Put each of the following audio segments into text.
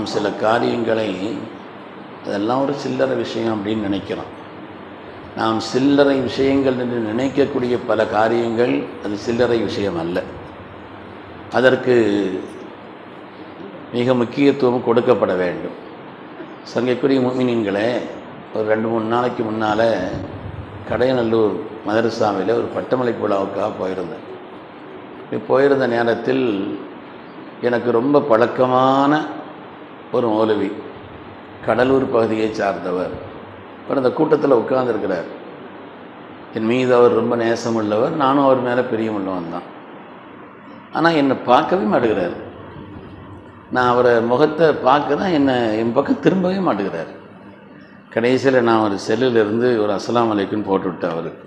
நாம் சில காரியங்களை அதெல்லாம் ஒரு சில்லறை விஷயம் அப்படின்னு நினைக்கிறோம். நாம் சில்லறை விஷயங்கள் என்று நினைக்கக்கூடிய பல காரியங்கள் அது சில்லறை விஷயம் அல்ல. அதற்கு மிக முக்கியத்துவம் கொடுக்கப்பட வேண்டும். சங்கைக்குரிய மீனின்களே ஒரு ரெண்டு மூணு நாளைக்கு முன்னால் கடையநல்லூர் மதரசாவில் ஒரு பட்டமலை விழாவுக்காக போயிருந்தேன். இப்படி போயிருந்த நேரத்தில் எனக்கு ரொம்ப பழக்கமான ஒரு மௌலவி கடலூர் பகுதியை சார்ந்தவர். அவர் அந்த கூட்டத்தில் உட்கார்ந்துருக்கிறார். என் மீது அவர் ரொம்ப நேசமுள்ளவர் நானும் அவர் மேலே பிரியமுள்ளவன் தான். ஆனால் என்னை பார்க்கவே மாட்டேங்கிறார் நான் அவரை முகத்தை பார்க்க தான் என்னை என் பக்கம் திரும்பவே மாட்டேங்கிறார் கடைசியில் நான் ஒரு செல்லிலிருந்து ஒரு அஸ்லாம் அலைக்கும் போட்டு விட்டேன் அவருக்கு.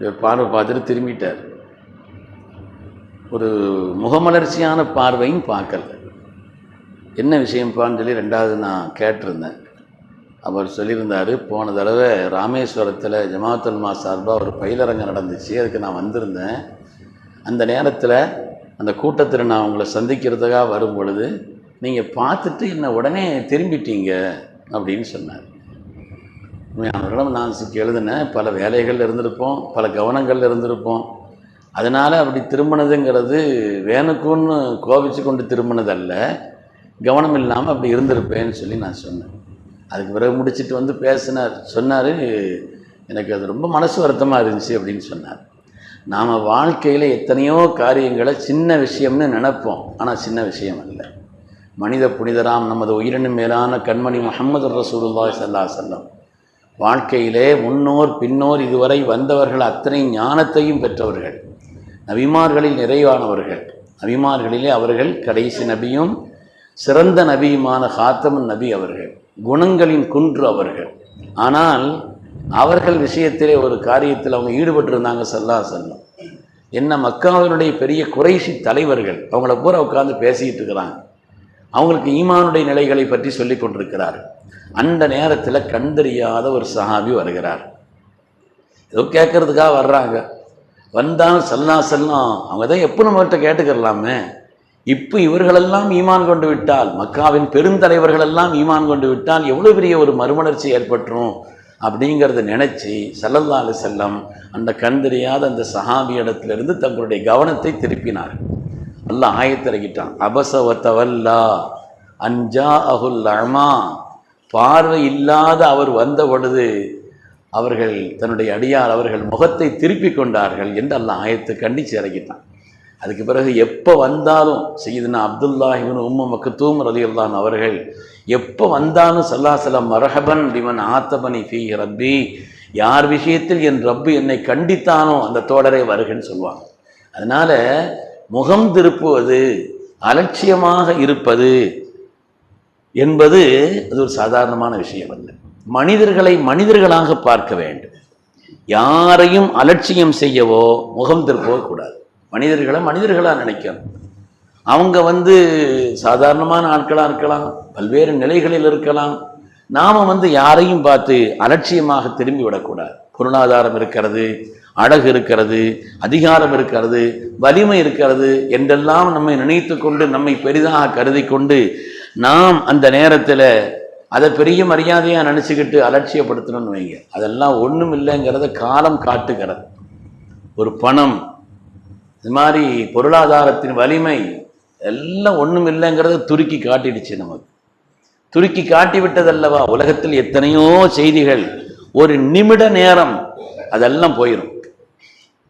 இவர் பார்வை பார்த்துட்டு திரும்பிட்டார். ஒரு முகமலர்ச்சியான பார்வையும் பார்க்கல. என்ன விஷயம்ப்பான்னு சொல்லி ரெண்டாவது நான் கேட்டிருந்தேன். அவர் சொல்லியிருந்தார் போன தடவை ராமேஸ்வரத்தில் ஜமாத்துல்மா சார்பாக ஒரு பயிலரங்கம் நடந்துச்சு அதுக்கு நான் வந்திருந்தேன். அந்த நேரத்தில் அந்த கூட்டத்தில் நான் உங்களை சந்திக்கிறதுக்காக வரும் பொழுது நீங்கள் பார்த்துட்டு என்னை உடனே திரும்பிட்டீங்க அப்படின்னு சொன்னார். உண்மையானவர்களும் நான் எழுதினேன். பல வேலைகள் இருந்திருப்போம் பல கவனங்கள் இருந்திருப்போம். அதனால் அப்படி திரும்பினதுங்கிறது வேணுக்குன்னு கோபிச்சு கொண்டு திரும்பினதல்ல. கவனம் இல்லாமல் அப்படி இருந்திருப்பேன்னு சொல்லி நான் சொன்னேன். அதுக்கு பிறகு முடிச்சிட்டு வந்து பேசினார். சொன்னார் எனக்கு அது ரொம்ப மனசு வருத்தமாக இருந்துச்சு அப்படின்னு சொன்னார். நாம் வாழ்க்கையில் எத்தனையோ காரியங்களை சின்ன விஷயம்னு நினைப்போம் ஆனால் சின்ன விஷயம் இல்லை மனித புனிதராம் நமது உயிரினும் மேலான கண்மணி முகமது ரசூலுல்லாய் சல்லா செல்லம் வாழ்க்கையிலே முன்னோர் பின்னோர் இதுவரை வந்தவர்கள் அத்தனை ஞானத்தையும் பெற்றவர்கள். நபிமார்களில் நிறைவானவர்கள். நபிமார்களிலே அவர்கள் கடைசி நபியும் சிறந்த நபியுமான ஹாத்தமன் நபி அவர்கள் குணங்களின் குன்று அவர்கள். ஆனால் அவர்கள் விஷயத்திலே ஒரு காரியத்தில் அவங்க ஈடுபட்டிருந்தாங்க சல்லா செல்லம் என்ன மக்காவினுடைய பெரிய குறைசி தலைவர்கள் அவங்கள பூரா உட்காந்து பேசிக்கிட்டு இருக்கிறாங்க. அவங்களுக்கு ஈமானுடைய நிலைகளை பற்றி சொல்லி கொண்டிருக்கிறார் அந்த நேரத்தில் கண்டறியாத ஒரு சஹாபி வருகிறார். ஏதோ கேட்கறதுக்காக வர்றாங்க. வந்தால் சல்லா செல்லம் அவங்க தான் எப்போ நம்மகிட்ட கேட்டுக்கிறலாமே? இப்போ இவர்களெல்லாம் ஈமான் கொண்டு விட்டால் மக்காவின் பெருந்தலைவர்கள் எல்லாம் ஈமான் கொண்டு விட்டால் எவ்வளோ பெரிய ஒரு மறுமலர்ச்சி ஏற்பட்டுரும் அப்படிங்கிறத நினச்சி சல்லல்லா அலி செல்லம் அந்த கண் தெரியாத அந்த சஹாபி இடத்திலிருந்து தங்களுடைய கவனத்தை திருப்பினார். அல்லாஹ் ஆயத்திறக்கிட்டான் அபசவத்தவல்லா அஞ்சா அஹுல் அமா பார்வை இல்லாத அவர் வந்த பொழுது அவர்கள் தன்னுடைய அடியார் அவர்கள் முகத்தை திருப்பி கொண்டார்கள் என்று அல்லாஹ் ஆயத்தை கண்டிச்சு இறக்கிட்டான். அதுக்கு பிறகு எப்போ வந்தாலும் செய்யுதுனா அப்துல்லாஹிபின் உம்ம மக்குத்தூம் ரலியல்லான் அவர்கள் எப்போ வந்தாலும் சல்லாசலம் மரஹபன் பிமன் ஆத்தபனி ஃபீ ரப்பி யார் விஷயத்தில் என் ரப்பு என்னை கண்டித்தானோ அந்த தோடரே வருகன்னு சொல்லுவாங்க. அதனால முகம் திருப்புவது அலட்சியமாக இருப்பது என்பது அது ஒரு சாதாரணமான விஷயம் அல்ல. மனிதர்களை மனிதர்களாக பார்க்க வேண்டும். யாரையும் அலட்சியம் செய்யவோ முகம் திருப்பவோ கூடாது. மனிதர்களை மனிதர்களாக நினைக்கணும். அவங்க வந்து சாதாரணமான ஆட்களாக இருக்கலாம் பல்வேறு நிலைகளில் இருக்கலாம். நாம் வந்து யாரையும் பார்த்து அலட்சியமாக திரும்பி விடக்கூடாது. பொருளாதாரம் இருக்கிறது அழகு இருக்கிறது அதிகாரம் இருக்கிறது வலிமை இருக்கிறது என்றெல்லாம் நம்மை நினைத்து கொண்டு நம்மை பெரிதாக கருதி கொண்டு நாம் அந்த நேரத்தில் அதை பெரிய மரியாதையாக நினச்சிக்கிட்டு அலட்சியப்படுத்தணும்னு வைங்க. அதெல்லாம் ஒன்றும் இல்லைங்கிறத காலம் காட்டுகிறது. ஒரு பணம் இது மாதிரி பொருளாதாரத்தின் வலிமை எல்லாம் ஒன்றும் இல்லைங்கிறத துருக்கி காட்டிடுச்சு நமக்கு. துருக்கி காட்டி விட்டதல்லவா உலகத்தில் எத்தனையோ செய்திகள் ஒரு நிமிட நேரம் அதெல்லாம் போயிடும்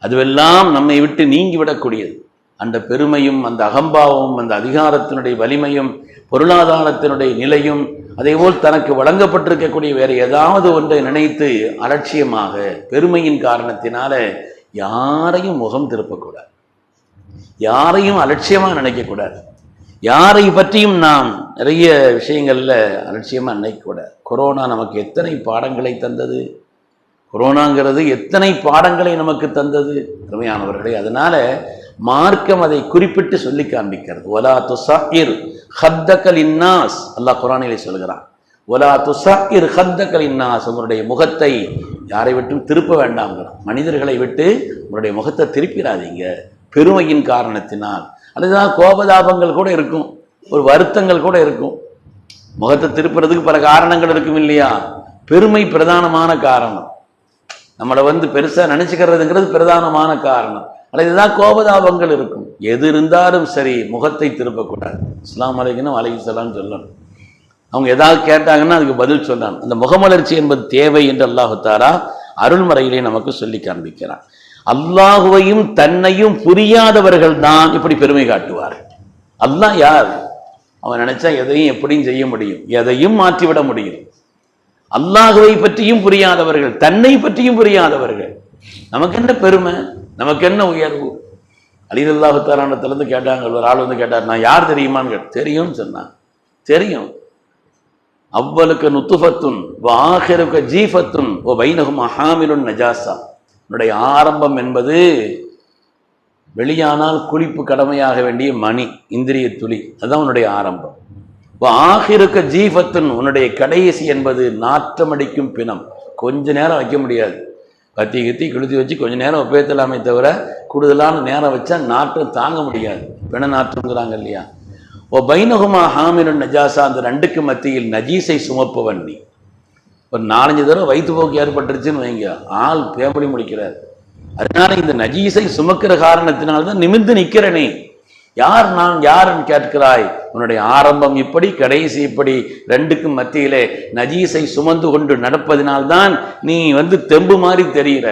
அதுவெல்லாம் நம்மை விட்டு நீங்கிவிடக்கூடியது. அந்த பெருமையும் அந்த அகம்பாவமும் அந்த அதிகாரத்தினுடைய வலிமையும் பொருளாதாரத்தினுடைய நிலையும் அதேபோல் தனக்கு வழங்கப்பட்டிருக்கக்கூடிய வேறு ஏதாவது ஒன்றை நினைத்து அலட்சியமாக பெருமையின் காரணத்தினால யாரையும் முகம் திருப்பக்கூடாது. யாரையும் அலட்சியமாக நினைக்கக்கூடாது யாரை பற்றியும் நாம் நிறைய விஷயங்களில் அலட்சியமாக நினைக்கக்கூடாது கொரோனா நமக்கு எத்தனை பாடங்களை தந்தது? கொரோனாங்கிறது எத்தனை பாடங்களை நமக்கு தந்தது? அருமையானவர்களே அதனால மார்க்கம் அதை குறிப்பிட்டு சொல்லி காண்பிக்கிறது. ஒலா துசாஹிர் ஹத்தக்கல் இன்னாஸ் அல்லாஹ் குரானிலே சொல்கிறான் ஒலா துசாஹிர் ஹத்தக்கல் இன்னாஸ் உங்களுடைய முகத்தை யாரை விட்டும் திருப்ப வேண்டாம்ங்கிறான். மனிதர்களை விட்டு உங்களுடைய முகத்தை திருப்பிடாதீங்க. பெருமையின் காரணத்தினால். அதுதான் கோபதாபங்கள் கூட இருக்கும். ஒரு வருத்தங்கள் கூட இருக்கும். முகத்தை திருப்புறதுக்கு பல காரணங்கள் இருக்கும் இல்லையா? பெருமை பிரதானமான காரணம். நம்மளை வந்து பெருசா நினச்சிக்கிறதுங்கிறது பிரதானமான காரணம். ஆனால் இதுதான் கோபதாபங்கள் இருக்கும். எது இருந்தாலும் சரி முகத்தை திருப்பக்கூடாது. இஸ்லாம் அலைக்கணும் அலைஹிஸ்ஸலாம் சொல்லணும். அவங்க ஏதாவது கேட்டாங்கன்னா அதுக்கு பதில் சொல்லணும். அந்த முகமலர்ச்சி என்பது தேவை என்று அல்லாஹுத்தாரா அருள்மறையிலே நமக்கு சொல்லி காண்பிக்கிறான். அல்லாஹுவையும் தன்னையும் புரியாதவர்கள் தான் இப்படி பெருமை காட்டுவார். அல்லாஹ் யார்? அவன் நினைச்சா எதையும் எப்படியும் செய்ய முடியும். எதையும் மாற்றிவிட முடியும். அல்லாஹுவை பற்றியும் புரியாதவர்கள் தன்னை பற்றியும் புரியாதவர்கள். நமக்கு என்ன பெருமை? நமக்கு என்ன உயர்வு? அலிதல்லாஹுத்தாரானத்திலிருந்து கேட்டாங்க ஒரு ஆள் வந்து கேட்டார் நான் யார் தெரியுமான்னு தெரியும்னு சொன்னான். தெரியும். அவ்வளுக்கு நுத்துஃபத்துன் வாஹிருக்க ஜீஃபத்துன் ஓ வைனகும் அஹாமிலுன் நஜாசா உன்னுடைய ஆரம்பம் என்பது வெளியானால் குளிப்பு கடமையாக வேண்டிய மணி இந்திரிய துளி. அதுதான் உன்னுடைய ஆரம்பம். ஆகிருக்க ஜீஃபத்துன் உன்னுடைய கடைசி என்பது நாற்றமடிக்கும் பிணம். கொஞ்ச நேரம் வைக்க முடியாது. கத்தி கத்தி கிழித்து வச்சு கொஞ்ச நேரம் உபயோகத்தலாமே தவிர கூடுதலான நேரம் வச்சா நாற்றம் தாங்க முடியாது. பிண நாற்றம்ங்கிறாங்க இல்லையா? ஓ பைனகுமா ஹாமினு நஜாசா அந்த ரெண்டுக்கு மத்தியில் நஜீஸை சுமப்பவன் நீ. ஒரு நாலஞ்சு தடவை வயிற்றுப்போக்கு ஏற்பட்டுருச்சுன்னு வைங்க. ஆள் பேமடி முடிக்கிறார் அதனால இந்த நஜீஸை சுமக்கிற காரணத்தினால்தான் நிமிந்து நிற்கிறனே யார் நான் யாருன்னு கேட்கிறாய்? உன்னுடைய ஆரம்பம் இப்படி கடைசி இப்படி ரெண்டுக்கும் மத்தியிலே நஜீஸை சுமந்து கொண்டு நடப்பதினால்தான் நீ வந்து தெம்பு மாதிரி தெரிகிற.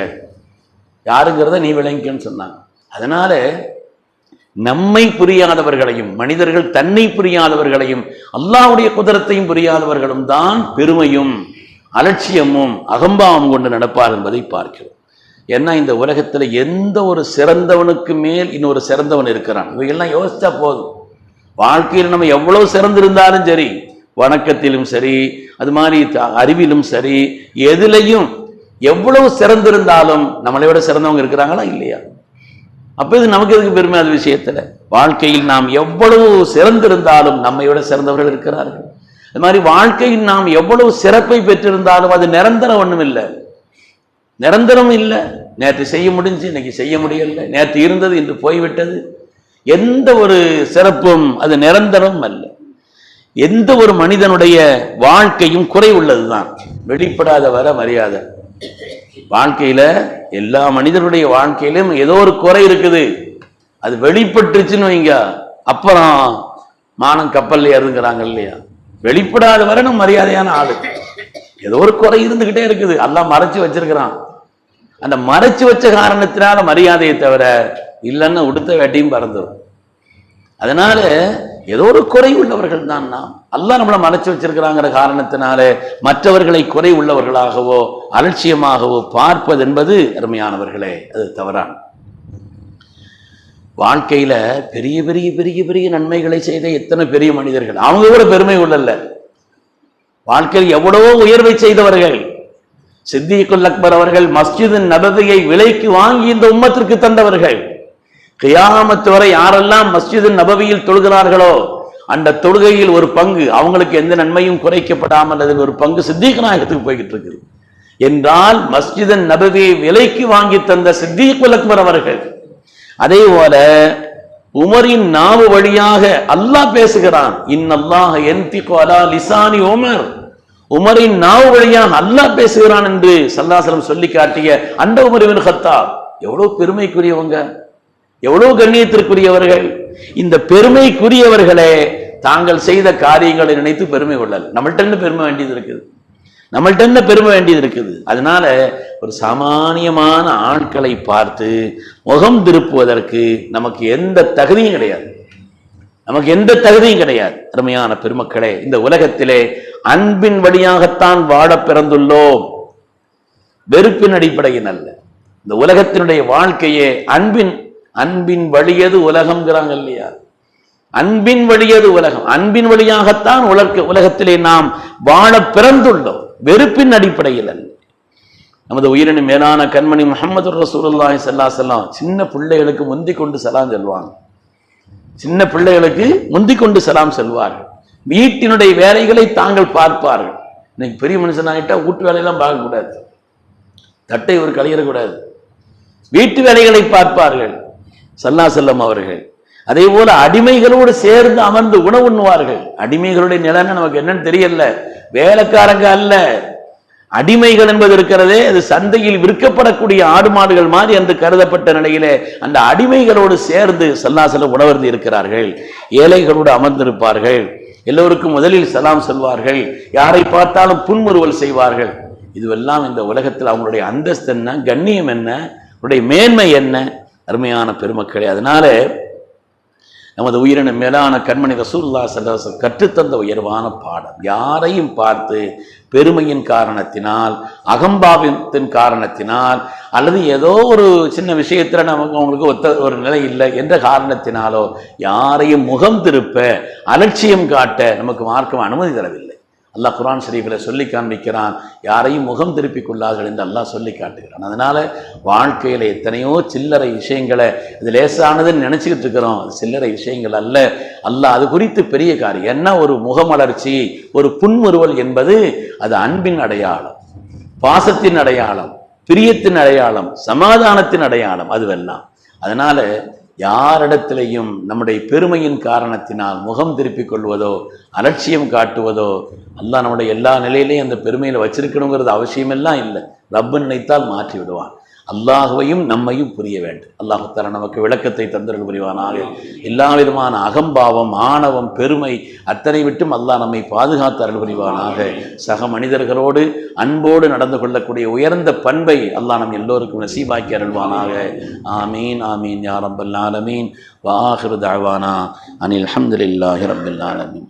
யாருங்கிறத நீ விளங்கிக்கன்னு சொன்னாங்க அதனால நம்மை புரியாதவர்களையும் மனிதர்கள் தன்னை புரியாதவர்களையும் அல்லாவுடைய குதிரத்தையும் புரியாதவர்களும் தான் பெருமையும். அலட்சியமும் அகம்பாவம் கொண்டு நடப்பார் என்பதை பார்க்கிறோம். ஏன்னா இந்த உலகத்துல எந்த ஒரு சிறந்தவனுக்கு மேல் இன்னொரு சிறந்தவன் இருக்கிறான். இவையெல்லாம் யோசிச்சா போதும். வாழ்க்கையில் நம்ம எவ்வளவு சிறந்திருந்தாலும் சரி வணக்கத்திலும் சரி அது மாதிரி த- அறிவிலும் சரி எதுலையும் எவ்வளவு சிறந்திருந்தாலும் நம்மளை விட சிறந்தவங்க இருக்கிறாங்களா இல்லையா? அப்ப இது நமக்கு எதுக்கு பெருமை? அது விஷயத்துல. வாழ்க்கையில் நாம் எவ்வளவு சிறந்திருந்தாலும் நம்மை விட சிறந்தவர்கள் இருக்கிறார்கள். இது மாதிரி வாழ்க்கையில் நாம் எவ்வளவு சிறப்பை பெற்றிருந்தாலும் அது நிரந்தரம் ஒன்றும் இல்லை. நிரந்தரம் இல்லை. நேற்று செய்ய முடிஞ்சு இன்னைக்கு செய்ய முடியல. நேற்று இருந்தது இன்று போய்விட்டது. எந்த ஒரு சிறப்பும் அது நிரந்தரம் அல்ல. எந்த ஒரு மனிதனுடைய வாழ்க்கையும் குறை உள்ளதுதான். வெளிப்படாத வர மரியாதை. வாழ்க்கையில எல்லா மனிதனுடைய வாழ்க்கையிலும் ஏதோ ஒரு குறை இருக்குது. அது வெளிப்பட்டுருச்சுன்னு வைங்க. அப்புறம் மானம் கப்பல் ஏறுங்கிறாங்க இல்லையா? வெளிப்படாத வரை நம்ம மரியாதையான ஆளு. ஏதோ ஒரு குறை இருந்துகிட்டே இருக்குது. எல்லாம் மறைச்சு வச்சிருக்கிறான். அந்த மறைச்சு வச்ச காரணத்தினால மரியாதையை தவிர இல்லைன்னா உடுத்த வேட்டையும் பறந்துடும் அதனால ஏதோ ஒரு குறை உள்ளவர்கள் தான் நாம். அல்லாஹ் நம்மளை மறைச்சு வச்சிருக்கிறாங்கிற காரணத்தினால மற்றவர்களை குறை உள்ளவர்களாகவோ அலட்சியமாகவோ பார்ப்பது என்பது அருமையானவர்களே. அது தவறான வாழ்க்கையில பெரிய பெரிய பெரிய பெரிய நன்மைகளை செய்த எத்தனை பெரிய மனிதர்கள். அவங்க கூட பெருமை உள்ளல்ல வாழ்க்கையில் எவ்வளவோ உயர்வை செய்தவர்கள். சித்திகுல் அக்பர் அவர்கள் மஸ்ஜிதின் நபவியை விலைக்கு வாங்கி இந்த உம்மத்திற்கு தந்தவர்கள். கியாமத்து வரை யாரெல்லாம் மஸ்ஜிதின் நபவியில் தொழுகிறார்களோ அந்த தொழுகையில் ஒரு பங்கு அவங்களுக்கு எந்த நன்மையும் குறைக்கப்படாமல் அதில் ஒரு பங்கு சித்திக் நாயகத்துக்கு போய்கிட்டு இருக்குது. என்றால் மஸ்ஜிதன் நபவியை விலைக்கு வாங்கி தந்த சித்திகுல் அக்பர் அவர்கள் அதே போல உமரின் நாவு வழியாக அல்லாஹ் பேசுகிறான். இன்னல்லாஹ என் கோலா லிசானி உமர். உமரின் நாவு வழியாக அல்லாஹ் பேசுகிறான் என்று சல்லாசலம் சொல்லி காட்டிய அந்த உமர் இவன் எவ்வளவு பெருமைக்குரியவங்க. எவ்வளவு கண்ணியத்திற்குரியவர்கள். இந்த பெருமைக்குரியவர்களே தாங்கள் செய்த காரியங்களை நினைத்து பெருமை கொள்ளல். நம்மள்ட்ட பெருமை வேண்டியது இருக்குது. நம்மள்ட்ட என்ன பெருமை வேண்டியது இருக்குது. அதனால ஒரு சாமானியமான ஆட்களை பார்த்து முகம் திருப்புவதற்கு நமக்கு எந்த தகுதியும் கிடையாது. நமக்கு எந்த தகுதியும் கிடையாது. அருமையான பெருமக்களே இந்த உலகத்திலே அன்பின் வழியாகத்தான் வாழ பிறந்துள்ளோம். வெறுப்பின் அடிப்படையில் அல்ல. இந்த உலகத்தினுடைய வாழ்க்கையே அன்பின் அன்பின் வழியது உலகம்ங்கிறாங்க இல்லையா? அன்பின் வழியது உலகம். அன்பின் வழியாகத்தான் உலக உலகத்திலே நாம் வாழ பிறந்துள்ளோம். வெறுப்பின் அடிப்படையில் அல்ல. நமது உயிரின மேலான கண்மணி முகமது ரசூலுல்லாஹி செல்லா செல்லாம் சின்ன பிள்ளைகளுக்கு முந்தி கொண்டு செலாம் செல்வாங்க. சின்ன பிள்ளைகளுக்கு முந்தி கொண்டு செலாம் செல்வார்கள். வீட்டினுடைய வேலைகளை தாங்கள் பார்ப்பார்கள். இன்னைக்கு பெரிய மனுஷனாகிட்டா வீட்டு வேலையெல்லாம் பார்க்கக்கூடாது. தட்டை ஒரு கலையிடக்கூடாது வீட்டு வேலைகளை பார்ப்பார்கள். சல்லா செல்லம் அவர்கள். அதே போல அடிமைகளோடு சேர்ந்து அமர்ந்து உணவுண்ணுவார்கள் அடிமைகளுடைய நிலைன்னு நமக்கு என்னன்னு தெரியல. வேலைக்காரங்க அல்ல. அடிமைகள் என்பது இருக்கிறதே அது சந்தையில் விற்கப்படக்கூடிய ஆடு மாடுகள் மாதிரி என்று கருதப்பட்ட நிலையிலே அந்த அடிமைகளோடு சேர்ந்து சல்லாசல உணவருந்து இருக்கிறார்கள். ஏழைகளோடு அமர்ந்திருப்பார்கள். எல்லோருக்கும் முதலில் சலாம் சொல்வார்கள். யாரை பார்த்தாலும் புன்முறுவல் செய்வார்கள். இதுவெல்லாம் இந்த உலகத்தில் அவங்களுடைய அந்தஸ்து என்ன கண்ணியம் என்ன அவருடைய மேன்மை என்ன? அருமையான பெருமக்களே அதனால நமது உயிரின மேலான கண்மணி ரசூல்லா சல்லாசம் கற்றுத்தந்த உயர்வான பாடம். யாரையும் பார்த்து பெருமையின் காரணத்தினால் அகம்பாவத்தின் காரணத்தினால் அல்லது ஏதோ ஒரு சின்ன விஷயத்தில் நமக்கு அவங்களுக்கு ஒத்த ஒரு நிலை இல்லை என்ற காரணத்தினாலோ யாரையும் முகம் திருப்ப அலட்சியம் காட்ட நமக்கு மார்க்கம் அனுமதி தரவில்லை. அல்லாஹ் குரான் ஷரீஃபில் சொல்லி காண்பிக்கிறான். யாரையும் முகம் திருப்பிக் கொள்ளார்கள் என்று அல்லாஹ் சொல்லி காட்டுகிறான். அதனால வாழ்க்கையில் எத்தனையோ சில்லறை விஷயங்களை இது லேசானதுன்னு நினச்சிக்கிட்டு இருக்கிறோம். அது சில்லறை விஷயங்கள் அல்ல. அல்லாஹ் அது குறித்து பெரிய காரியம். என்ன ஒரு முகமலர்ச்சி ஒரு புன்முறுவல் என்பது அது அன்பின் அடையாளம் பாசத்தின் அடையாளம் பிரியத்தின் அடையாளம் சமாதானத்தின் அடையாளம் அதுவெல்லாம். அதனால யாரிடத்திலையும் நம்முடைய பெருமையின் காரணத்தினால் முகம் திருப்பிக் கொள்வதோ அலட்சியம் காட்டுவதோ அல்லா நம்முடைய எல்லா நிலையிலையும் அந்த பெருமையில் வச்சிருக்கணுங்கிறது அவசியமெல்லாம் இல்லை. ரப்பு நினைத்தால் மாற்றி விடுவான் அல்லாஹுவையும் நம்மையும் புரிய வேண்டும். அல்லாஹு நமக்கு விளக்கத்தை தந்தர்கள் புரிவானாக. எல்லா விதமான அகம்பாவம் ஆணவம் பெருமை அத்தனை விட்டும் அல்லாஹ் நம்மை பாதுகாத்தார்கள் அருள் புரிவானாக. சக மனிதர்களோடு அன்போடு நடந்து கொள்ளக்கூடிய உயர்ந்த பண்பை அல்லாஹ் நம் எல்லோருக்கும் நசீபாக்கி அருள்வானாக. ஆமீன் ஆமீன் யா ஆலமீன். வாஹிரு தாழ்வானா அனில் அஹமதுல்லாஹி ரப்பில் ஆலமீன்.